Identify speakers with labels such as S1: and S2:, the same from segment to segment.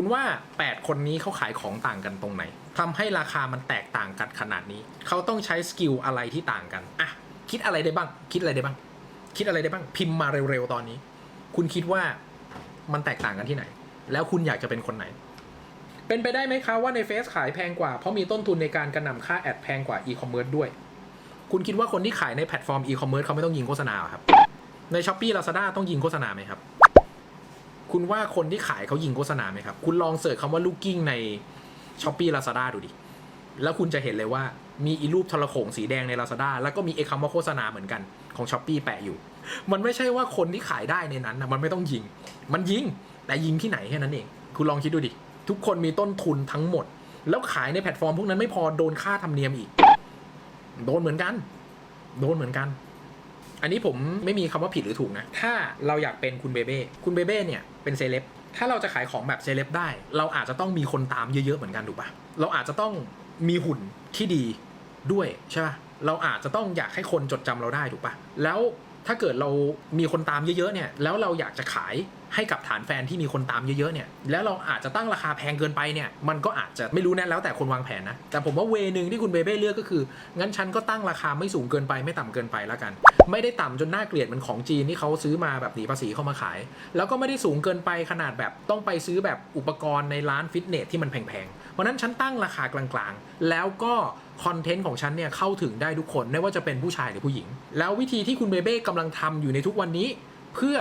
S1: คุณว่า 8 คนนี้เขาขายของต่างกันตรงไหนทำให้ราคามันแตกต่างกันขนาดนี้ เขาต้องใช้สกิลอะไรที่ต่างกันอะคิดอะไรได้บ้าง คิดอะไรได้บ้าง คิดอะไรได้บ้าง พิมพ์มาเร็วๆตอนนี้ คุณคิดว่ามันแตกต่างกันที่ไหน แล้วคุณอยากจะเป็นคนไหน เป็นไปได้ไหมคะว่าในเฟซขายแพงกว่า เพราะมีต้นทุนในการกระหน่ำค่าแอดแพงกว่าอีคอมเมิร์ซด้วย คุณคิดว่าคนที่ขายในแพลตฟอร์มอีคอมเมิร์ซเขาไม่ต้องยิงโฆษณาครับ ในช้อปปี้ลาซาด้าต้องยิงโฆษณาไหมครับ คุณว่าคนที่ขายเขายิงโฆษณาไหมครับ คุณลองเสิร์ชคำว่าลูกกิ้งในช้อปปี้ลาซาด้าดูดิ แล้วคุณจะเห็นเลยว่ามีอีรูปทรโขงสีแดงใน Lazada แล้วก็มีไอ้คำว่าโฆษณาเหมือนกันของ s h อ p e e แปะอยู่ มันไม่ใช่ว่าคนที่ขายได้ในนั้นนะมันไม่ต้องยิง มันยิง แต่ยิงที่ไหนแค่นั้นเอง คุณลองคิดดูดิ ทุกคนมีต้นทุนทั้งหมด แล้วขายในแพลตฟอร์มพวกนั้นไม่พอโดนค่าธรรมเนียมอีก โดนเหมือนกัน โดนเหมือนกัน อันนี้ผมไม่มีคำว่าผิดหรือถูกนะ ถ้าเราอยากเป็นคุณเบเบ้คุณเบเบ้เนี่ยเป็นเซเลบถ้าเราจะขายของแบบเซเลบได้ เราอาจจะต้องมีคนตามเยอะๆเหมือนกันถูกปะเราอาจจะต้องมีหุ่นที่ดีด้วยใช่ปะเราอาจจะต้องอยากให้คนจดจำเราได้ถูกปะแล้ว ถ้าเกิดเรามีคนตามเยอะๆเนี่ยแล้วเราอยากจะขายให้กับฐานแฟนที่มีคนตามเยอะๆเนี่ยแล้วเราอาจจะตั้งราคาแพงเกินไปเนี่ยมันก็อาจจะไม่รู้นะแล้วแต่คนวางแผนนะ แต่ผมว่าเวนึงที่คุณเบเบ้เลือกก็คือ งั้นฉันก็ตั้งราคาไม่สูงเกินไปไม่ต่ำเกินไปแล้วกัน ไม่ได้ต่ำจนน่าเกลียดเหมือนของจีนที่เขาซื้อมาแบบหนีภาษีเข้ามาขาย แล้วก็ไม่ได้สูงเกินไปขนาดแบบต้องไปซื้อแบบอุปกรณ์ในร้านฟิตเนสที่มันแพงๆเพราะฉะนั้นฉันตั้งราคากลางๆ แล้วก็ คอนเทนต์ของฉันเนี่ยเข้าถึงได้ทุกคนไม่ว่าจะเป็นผู้ชายหรือผู้หญิง แล้ววิธีที่คุณเบเบ้กำลังทำอยู่ในทุกวันนี้ เพื่อ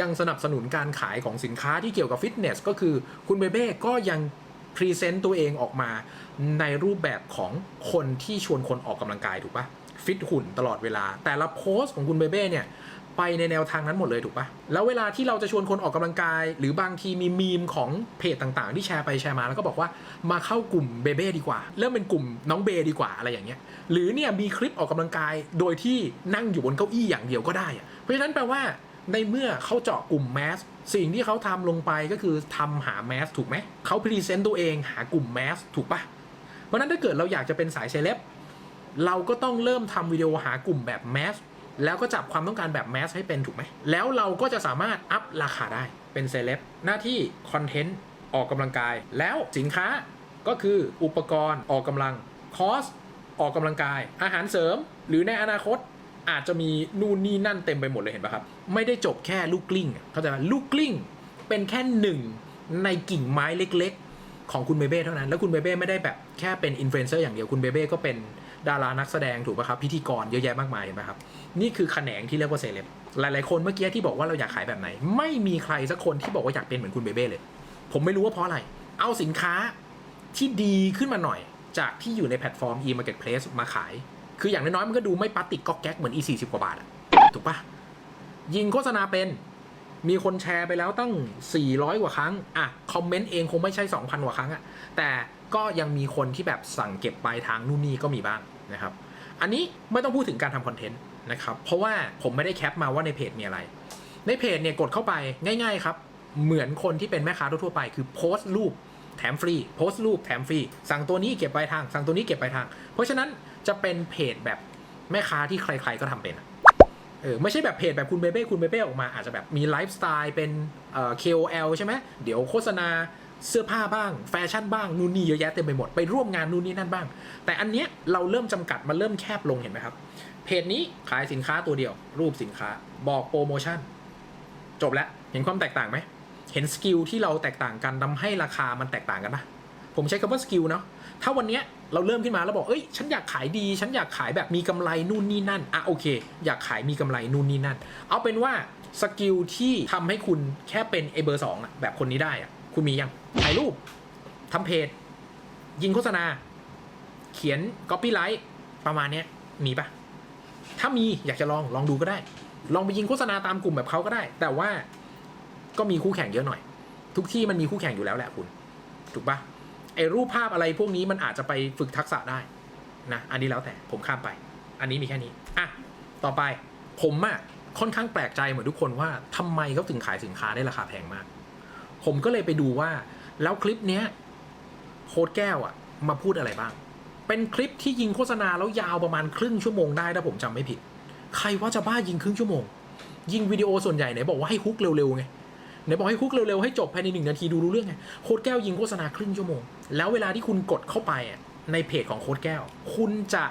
S1: ยังสนับสนุนการขายของสินค้าที่เกี่ยวกับฟิตเนสก็คือคุณเบเบ้ก็ยังพรีเซนต์ตัวเองออกมาในรูปแบบของคนที่ชวนคนออกกำลังกายถูกปะฟิตหุ่นตลอดเวลา แต่ละโพสต์ของคุณเบเบ้เนี่ย ไปในแนวทางนั้นหมดเลยถูกปะแล้วเวลาที่เราจะชวนคนออกกำลังกาย หรือบางทีมีมีมของเพจต่างๆ ที่แชร์ไปแชร์มาแล้วก็บอกว่ามาเข้ากลุ่มเบเบ้ดีกว่า เริ่มเป็นกลุ่มน้องเบดีกว่าอะไรอย่างเงี้ย หรือเนี่ยมีคลิปออกกำลังกายโดยที่นั่งอยู่บนเก้าอี้อย่างเดียวก็ได้อะเพราะฉะนั้นแปลว่าในเมื่อเขาเจาะกลุ่มแมสสิ่งที่เขาทำลงไปก็คือทำหาแมสถูกไหมเขาพรีเซนต์ตัวเองหากลุ่มแมสถูกปะเพราะนั้นถ้าเกิดเราอยากจะเป็นสายเซเลบเราก็ต้องเริ่มทำวิดีโอหากลุ่มแบบแมส แล้วก็จับความต้องการแบบแมสให้เป็นถูกไหม แล้วเราก็จะสามารถอัพราคาได้เป็นเซเลบหน้าที่คอนเทนต์ออกกำลังกาย แล้วสินค้าก็คืออุปกรณ์ออกกำลังคอสออกกำลังกาย อาหารเสริม หรือในอนาคตอาจจะมีนู่นนี่นั่นเต็มไปหมดเลยเห็นปะครับ ไม่ได้จบแค่ลูกกลิ้งเข้าใจไหมลูกกลิ้งเป็นแค่หนึ่งในกิ่งไม้เล็กๆ ของคุณเบเบ้เท่านั้น แล้วคุณเบเบ้ไม่ได้แบบแค่เป็นอินฟลูเอนเซอร์อย่างเดียวคุณเบเบ้ก็เป็น ดารานักแสดงถูกป่ะครับพิธีกรเยอะแยะมากมายเห็นไหมครับนี่คือแขนงที่เรียกว่าเซเลบหลายๆคนเมื่อกี้ที่บอกว่าเราอยากขายแบบไหน ไม่มีใครสักคนที่บอกว่าอยากเป็นเหมือนคุณเบเบ้เลย ผมไม่รู้ว่าเพราะอะไร เอาสินค้าที่ดีขึ้นมาหน่อย จากที่อยู่ในแพลตฟอร์ม e-marketplace มาขาย คืออย่างน้อยๆมันก็ดูไม่ปัติดก๊อกแก๊กเหมือน e 4 0กว่าบาทอะถูกปะยิงโฆษณาเป็นมีคนแชร์ไปแล้วตั้ง 400 กว่าครั้ง อะ คอมเมนต์เองคงไม่ใช่ 2,000 กว่าครั้งอะแต่ก็ยังมีคนที่แบบสั่งเก็บปลายทางนู่นนี่ก็มีบ้าง นะครับ อันนี้ไม่ต้องพูดถึงการทำคอนเทนต์นะครับ เพราะว่าผมไม่ได้แคปมาว่าในเพจมีอะไร ในเพจเนี่ยกดเข้าไปง่าย ๆ ครับ เหมือนคนที่เป็นแม่ค้าทั่วไป คือโพสต์รูปแถมฟรีโพสต์รูปแถมฟรีสั่งตัวนี้เก็บปลายทาง สั่งตัวนี้เก็บปลายทาง เพราะฉะนั้นจะเป็นเพจแบบแม่ค้าที่ใคร ๆก็ทำเป็นเออไม่ใช่แบบเพจแบบคุณเบเบ้คุณเบเบ้ออกมาอาจจะแบบมีไลฟ์สไตล์เป็นเอ่อ KOL ใช่ไหมเดี๋ยวโฆษณา เสื้อผ้าบ้าง แฟชั่นบ้างนู่นนี่เยอะแยะเต็มไปหมดไปร่วมงานนู่นนี่นั่นบ้าง แต่อันเนี้ยเราเริ่มจำกัดมันเริ่มแคบลงเห็นไหมครับ เพจนี้ขายสินค้าตัวเดียว รูปสินค้าบอกโปรโมชั่น จบแล้วเห็นความแตกต่างไหมเห็นสกิลที่เราแตกต่างกันทำให้ราคามันแตกต่างกันปะผมใช้คำว่าสกิลเนาะถ้าวันเนี้ยเราเริ่มขึ้นมาแล้วบอกเอ้ยฉันอยากขายดี ฉันอยากขายแบบมีกำไรนู่นนี่นั่นอะโอเค อยากขายมีกำไรนู่นนี่นั่น เอาเป็นว่าสกิลที่ทำให้คุณแค่เป็นไอเบอร์สองอะแบบคนนี้ได้อะคุณมียัง ถ่ายรูปทำเพจ ยิงโฆษณา เขียน copyright ประมาณเนี้ยมีปะถ้ามีอยากจะลองลองดูก็ได้ ลองไปยิงโฆษณาตามกลุ่มแบบเขาก็ได้ แต่ว่าก็มีคู่แข่งเยอะหน่อย ทุกที่มันมีคู่แข่งอยู่แล้วแหละคุณ ถูกปะไอ้รูปภาพอะไรพวกนี้มันอาจจะไปฝึกทักษะได้นะอันนี้แล้วแต่ผมข้ามไป อันนี้มีแค่นี้อะต่อไปผมอะค่อนข้างแปลกใจเหมือนทุกคนว่าทำไมเขาถึงขายสินค้าได้ราคาแพงมาก ผมก็เลยไปดูว่า แล้วคลิปเนี้ยโค้ดแก้วอะมาพูดอะไรบ้าง เป็นคลิปที่ยิงโฆษณาแล้วยาวประมาณครึ่งชั่วโมงได้ถ้าผมจำไม่ผิด ใครว่าจะบ้ายิงครึ่งชั่วโมง ยิงวิดีโอส่วนใหญ่ไหนบอกว่าให้ฮุกเร็วๆไงไหนบอกให้คุกเร็วๆให้จบภายในหนึ่งนาทีดูรู้เรื่องไงโค้ดแก้วยิงโฆษณาครึ่งชั่วโมง แล้วเวลาที่คุณกดเข้าไปอะในเพจของโค้ดแก้ว คุณจะ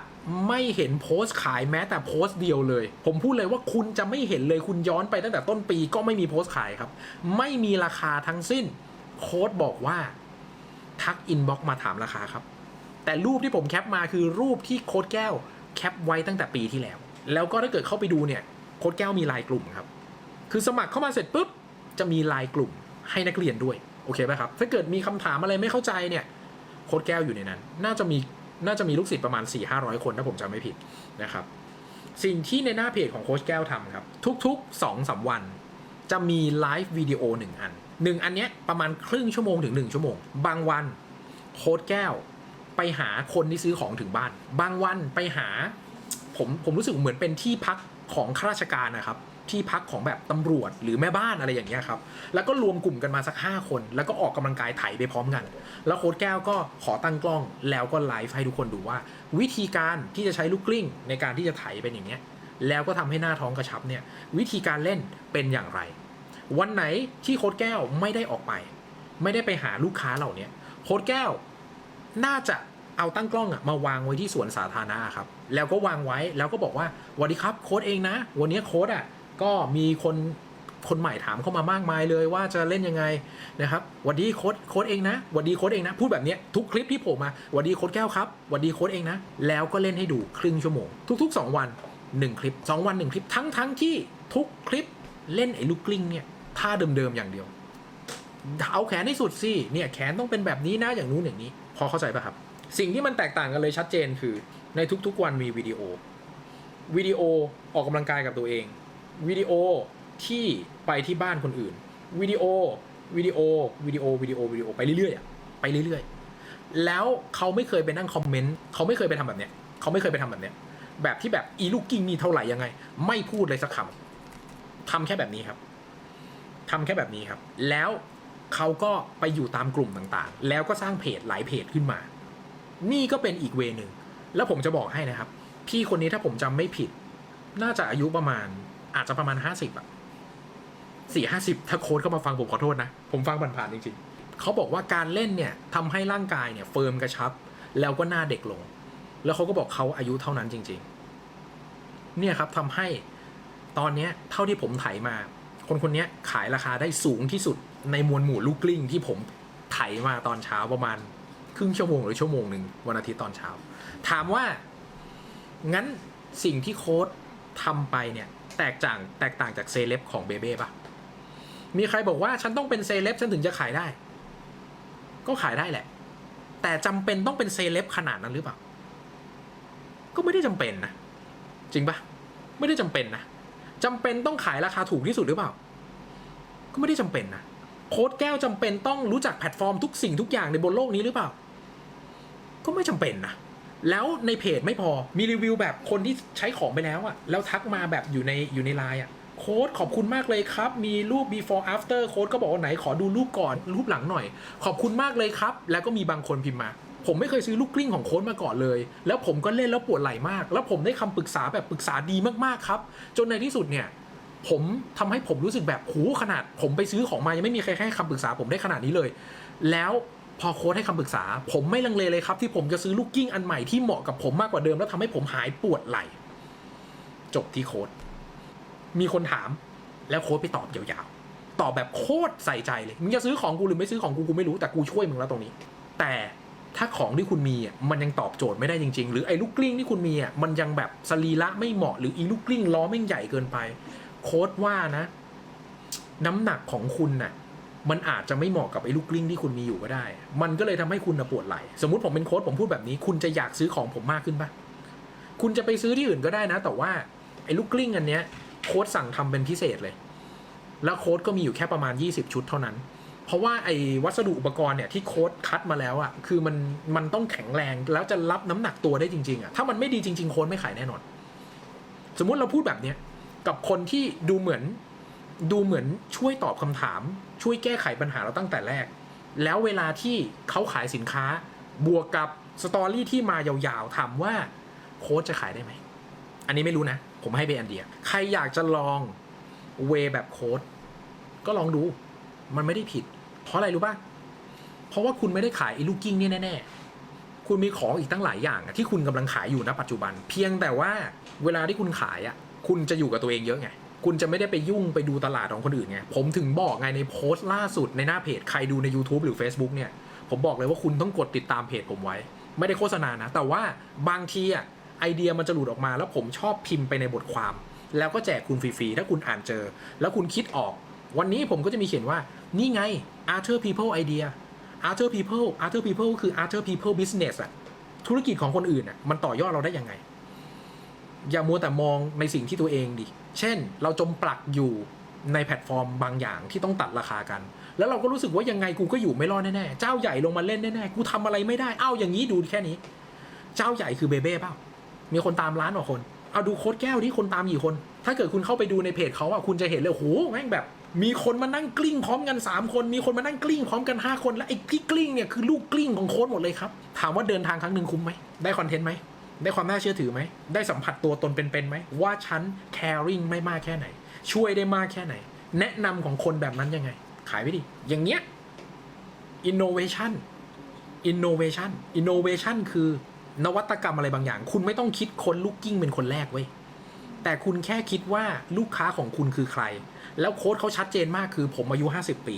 S1: ไม่เห็นโพสต์ขายแม้แต่โพสต์เดียวเลย ผมพูดเลยว่าคุณจะไม่เห็นเลยคุณย้อนไปตั้งแต่ต้นปีก็ไม่มีโพสต์ขายครับ ไม่มีราคาทั้งสิ้น โค้ดบอกว่าทักอินบ็อกมาถามราคาครับ แต่รูปที่ผมแคปมาคือรูปที่โค้ดแก้วแคปไว้ตั้งแต่ปีที่แล้ว แล้วก็ถ้าเกิดเข้าไปดูเนี่ยโค้ดแก้วมีไลน์กลุ่มครับ คือสมัครเข้ามาเสร็จปุ๊บจะมีไลน์กลุ่มให้นักเรียนด้วยโอเคไหมครับ ถ้าเกิดมีคำถามอะไรไม่เข้าใจเนี่ยโค้ดแก้วอยู่ในนั้น น่าจะมีน่าจะมีลูกศิษย์ประมาณ 4 5 0 0 คนถ้าผมจำไม่ผิดนะครับ สิ่งที่ในหน้าเพจของโค้ชแก้วทำครับ ทุกๆ2อสวัน จะมีไลฟ์วิดีโอหนึ่งอัน หนึ่งอันเนี้ยประมาณครึ่งชั่วโมงถึง1ชั่วโมง บางวันโค้ดแก้ว ไปหาคนที่ซื้อของถึงบ้าน บางวันไปหา ผมผมรู้สึกเหมือนเป็นที่พักของข้าราชการนะครับ ที่พักของแบบตำรวจหรือแม่บ้านอะไรอย่างเงี้ยครับ แล้วก็รวมกลุ่มกันมาสัก 5 คน แล้วก็ออกกำลังกายไถไปพร้อมกัน แล้วโค้ดแก้วก็ขอตั้งกล้อง แล้วก็ไลฟ์ให้ทุกคนดูว่า วิธีการที่จะใช้ลูกกลิ้ง ในการที่จะไถเป็นอย่างเงี้ยแล้วก็ทำให้หน้าท้องกระชับเนี่ยวิธีการเล่นเป็นอย่างไร วันไหนที่โค้ดแก้วไม่ได้ออกไป ไม่ได้ไปหาลูกค้าเหล่านี้โค้ดแก้วน่าจะเอาตั้งกล้องอะมาวางไว้ที่สวนสาธารณะครับ แล้วก็วางไว้แล้วก็บอกว่าสวัสดีครับโค้ดเองนะ วันนี้โค้ดอะก็มีคนคนใหม่ถามเข้ามามากมายเลยว่าจะเล่นยังไงนะครับสวัสดีโค้ดโค้ดเองนะสวัสดีโค้ดเองนะพูดแบบนี้ทุกคลิปที่โผล่มาสวัสดีโค้ดแก้วครับสวัสดีโค้ดเองนะ แล้วก็เล่นให้ดูครึ่งชั่วโมง ทุก ๆ 2 วัน 1 คลิป 2 วัน 1 คลิปทั้งทั้งที่ทุกคลิปเล่นไอ้ลูกกลิ้งเนี่ย ท่าเดิมๆอย่างเดียว เอาแขนให้สุดสิเนี่ยแขนต้องเป็นแบบนี้นะอย่างนู้นอย่างนี้ พอเข้าใจป่ะครับ สิ่งที่มันแตกต่างกันเลยชัดเจนคือในทุกๆวันมีวิดีโอวิดีโอออกกำลังกายกับตัวเองวิดีโอที่ไปที่บ้านคนอื่นวิดีโอวิดีโอวิดีโอวิดีโอวิดีโอไปเรื่อยๆไปเรื่อยๆ แล้วเขาไม่เคยไปนั่งคอมเมนต์เขาไม่เคยไปทำแบบเนี้ยเขาไม่เคยไปทำแบบเนี้ยแบบที่แบบอีลูกกิ้งนี่เท่าไหร่ยังไง ไม่พูดเลยสักคำทำแค่แบบนี้ครับ ทำแค่แบบนี้ครับ แล้วเขาก็ไปอยู่ตามกลุ่มต่างๆ แล้วก็สร้างเพจหลายเพจขึ้นมา นี่ก็เป็นอีกเวนึงแล้วผมจะบอกให้นะครับ พี่คนนี้ถ้าผมจำไม่ผิด น่าจะอายุประมาณอาจจะประมาณห้าสิบอะสี่ห้าสิบถ้าโค้ดเข้ามาฟังผมขอโทษนะ ผมฟังผ่านๆจริงๆเขาบอกว่าการเล่นเนี่ยทำให้ร่างกายเนี่ยเฟิร์มกระชับ แล้วก็หน้าเด็กลง แล้วเขาก็บอกเขาอายุเท่านั้นจริง ๆ เนี่ยครับทำให้ตอนเนี้ยเท่าที่ผมไถมา คนคนนี้ขายราคาได้สูงที่สุดในมวลหมู่ลูกกลิ้งที่ผมไถมาตอนเช้าประมาณครึ่งชั่วโมงหรือชั่วโมงหนึ่งวันอาทิตย์ตอนเช้า ถามว่างั้นสิ่งที่โค้ดทำไปเนี่ย แตกต่างแตกต่างจากเซเลบของเบเบ้ปะมีใครบอกว่าฉันต้องเป็นเซเลบฉันถึงจะขายได้ ก็ขายได้แหละ แต่จำเป็นต้องเป็นเซเลบขนาดนั้นหรือเปล่า ก็ไม่ได้จำเป็นนะ จริงปะไม่ได้จำเป็นนะ จำเป็นต้องขายราคาถูกที่สุดหรือเปล่า ก็ไม่ได้จำเป็นนะโค้ดแก้วจำเป็นต้องรู้จักแพลตฟอร์มทุกสิ่งทุกอย่างในบนโลกนี้หรือเปล่า ก็ไม่จำเป็นนะแล้วในเพจไม่พอมีรีวิวแบบคนที่ใช้ของไปแล้วอะแล้วทักมาแบบอยู่ในอยู่ในไลน์อะโค้ดขอบคุณมากเลยครับ มีรูป before after โค้ดก็บอกว่าไหนขอดูรูปก่อนรูปหลังหน่อย ขอบคุณมากเลยครับ แล้วก็มีบางคนพิมพ์มา ผมไม่เคยซื้อลูกกลิ้งของโค้ดมาก่อนเลย แล้วผมก็เล่นแล้วปวดไหล่มาก แล้วผมได้คำปรึกษาแบบปรึกษาดีมากๆครับ จนในที่สุดเนี่ย ผมทำให้ผมรู้สึกแบบหูขนาด ผมไปซื้อของมายังไม่มีใครให้คำปรึกษาผมได้ขนาดนี้เลย แล้วพอโค้ดให้คำปรึกษา ผมไม่ลังเลเลยครับ ที่ผมจะซื้อลูกกิ้งอันใหม่ที่เหมาะกับผมมากกว่าเดิม แล้วทำให้ผมหายปวดไหล่จบที่โค้ดมีคนถาม แล้วโค้ดไปตอบยาวๆตอบแบบโคตรใส่ใจเลยมึงจะซื้อของกูหรือไม่ซื้อของกูกูไม่รู้แต่กูช่วยมึงแล้วตรงนี้ แต่ ถ้าของที่คุณมีอะมันยังตอบโจทย์ไม่ได้จริง ๆ หรือไอ้ลูกกลิ้งที่คุณมีอะมันยังแบบสรีระไม่เหมาะหรืออีลูกกลิ้งล้อแม่ใหญ่เกินไป โค้ดว่านะ น้ำหนักของคุณน่ะมันอาจจะไม่เหมาะกับไอ้ลูกกลิ้งที่คุณมีอยู่ก็ได้ มันก็เลยทำให้คุณปวดไหล่สมมติผมเป็นโค้ดผมพูดแบบนี้ คุณจะอยากซื้อของผมมากขึ้นปะคุณจะไปซื้อที่อื่นก็ได้นะ แต่ว่าไอ้ลูกกลิ้งอันเนี้ยโค้ดสั่งทำเป็นพิเศษเลย แล้วโค้ดก็มีอยู่แค่ประมาณ 20 ชุดเท่านั้น เพราะว่าไอ้วัสดุอุปกรณ์เนี่ยที่โค้ดคัดมาแล้วอะคือมันมันต้องแข็งแรงแล้วจะรับน้ำหนักตัวได้จริงๆอะถ้ามันไม่ดีจริงๆโค้ดไม่ขายแน่นอน สมมุติเราพูดแบบเนี้ยกับคนที่ดูเหมือนดูเหมือนช่วยตอบคำถาม ช่วยแก้ไขปัญหาเราตั้งแต่แรก แล้วเวลาที่เขาขายสินค้า บวกกับสตอรี่ที่มายาวๆถามว่าโค้ชจะขายได้ไหม อันนี้ไม่รู้นะ ผมให้ไปอันเดีย ใครอยากจะลองเวแบบโค้ดก็ลองดู มันไม่ได้ผิด เพราะอะไรรู้ป่ะ เพราะว่าคุณไม่ได้ขายไอ้ลูกกิ้งเนี่ยแน่ๆ คุณมีของอีกตั้งหลายอย่างที่คุณกำลังขายอยู่ณปัจจุบัน เพียงแต่ว่าเวลาที่คุณขายอะ คุณจะอยู่กับตัวเองเยอะไง คุณจะไม่ได้ไปยุ่งไปดูตลาดของคนอื่นไง ผมถึงบอกไงในโพสต์ล่าสุดในหน้าเพจใครดูใน YouTube หรือ Facebook เนี่ย ผมบอกเลยว่าคุณต้องกดติดตามเพจผมไว้ ไม่ได้โฆษณานะ แต่ว่าบางทีอะไอเดียมันจะหลุดออกมาแล้วผมชอบพิมพ์ไปในบทความ แล้วก็แจกคุณฟรีๆถ้าคุณอ่านเจอ แล้วคุณคิดออก วันนี้ผมก็จะมีเขียนว่านี่ไง Arthur People Idea Arthur People Arthur People ก็คือ Arthur People Business อะธุรกิจของคนอื่นอะมันต่อยอดเราได้ยังไง อย่ามัวแต่มองในสิ่งที่ตัวเองดิ เช่น เราจมปลักอยู่ในแพลตฟอร์มบางอย่างที่ต้องตัดราคากัน แล้วเราก็รู้สึกว่ายังไงกูก็อยู่ไม่รอดแน่ๆ เจ้าใหญ่ลงมาเล่นแน่ๆ กูทำอะไรไม่ได้ เอ้าอย่างนี้ดูแค่นี้ เจ้าใหญ่คือเบเบ้เปล่า มีคนตามล้านกว่าคน เอาดูโค้ดแก้วที่คนตามกี่คน ถ้าเกิดคุณเข้าไปดูในเพจเขาอะคุณจะเห็นเลยโอ้โหแม่งแบบ มีคนมานั่งกลิ้งพร้อมกัน 3 คน มีคนมานั่งกลิ้งพร้อมกัน 5 คนและไอ้ที่กลิ้งเนี่ยคือลูกกลิ้งของโค้ดหมดเลยครับ ถามว่าเดินทางครั้งหนึ่งคุ้มไหมได้คอนเทนต์ไหมได้ความน่าเชื่อถือไหม ได้สัมผัสตัวตนเป็นๆไหม ว่าฉัน caring ไม่มากแค่ไหน ช่วยได้มากแค่ไหน แนะนำของคนแบบนั้นยังไง ขายไปดิ อย่างเงี้ย innovation innovation innovation คือนวัตกรรมอะไรบางอย่าง คุณไม่ต้องคิดคนลูกกิ้งเป็นคนแรกเว้ย แต่คุณแค่คิดว่าลูกค้าของคุณคือใคร แล้วโค้ดเขาชัดเจนมากคือผมอายุ50ปี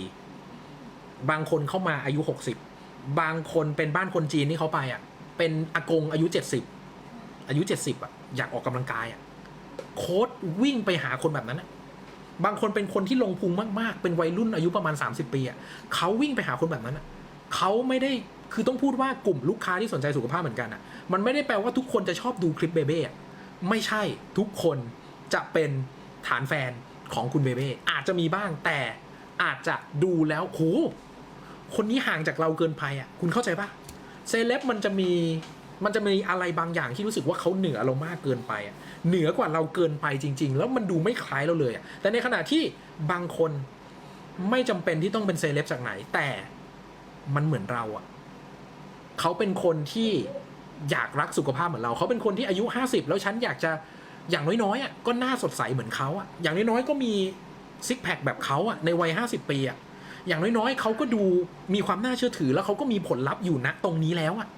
S1: บางคนเข้ามาอายุ60บบางคนเป็นบ้านคนจีนที่เขาไปอะ เป็นอากงอายุ70อายุ70อะอยากออกกำลังกายอะโค้ดวิ่งไปหาคนแบบนั้นอะบางคนเป็นคนที่ลงพุงมากๆ เป็นวัยรุ่นอายุประมาณ 30 ปีอะเขาวิ่งไปหาคนแบบนั้นอะเขาไม่ได้คือต้องพูดว่ากลุ่มลูกค้าที่สนใจสุขภาพเหมือนกันอะ มันไม่ได้แปลว่าทุกคนจะชอบดูคลิปเบเบ้ไม่ใช่ทุกคนจะเป็นฐานแฟน ของคุณเบเบ้อาจจะมีบ้างแต่อาจจะดูแล้วโหคนนี้ห่างจากเราเกินไปอะ คุณเข้าใจปะเซเลบมันจะมีมันจะมีอะไรบางอย่างที่รู้สึกว่าเขาเหนือเรามากเกินไปอะเหนือกว่าเราเกินไปจริง ๆ แล้วมันดูไม่คล้ายเราเลยอะแต่ในขณะที่บางคนไม่จำเป็นที่ต้องเป็นเซเลบจากไหน แต่มันเหมือนเราอะเขาเป็นคนที่อยากรักสุขภาพเหมือนเรา เขาเป็นคนที่อายุ 50 แล้วฉันอยากจะ อย่างน้อยๆอะก็หน้าสดใสเหมือนเขาอะอย่างน้อยๆก็มีซิกแพคแบบเขาอะในวัยห้าสิบปีอะอย่างน้อยๆเขาก็ดูมีความน่าเชื่อถือแล้วเขาก็มีผลลัพธ์อยู่ณตรงนี้แล้วอะ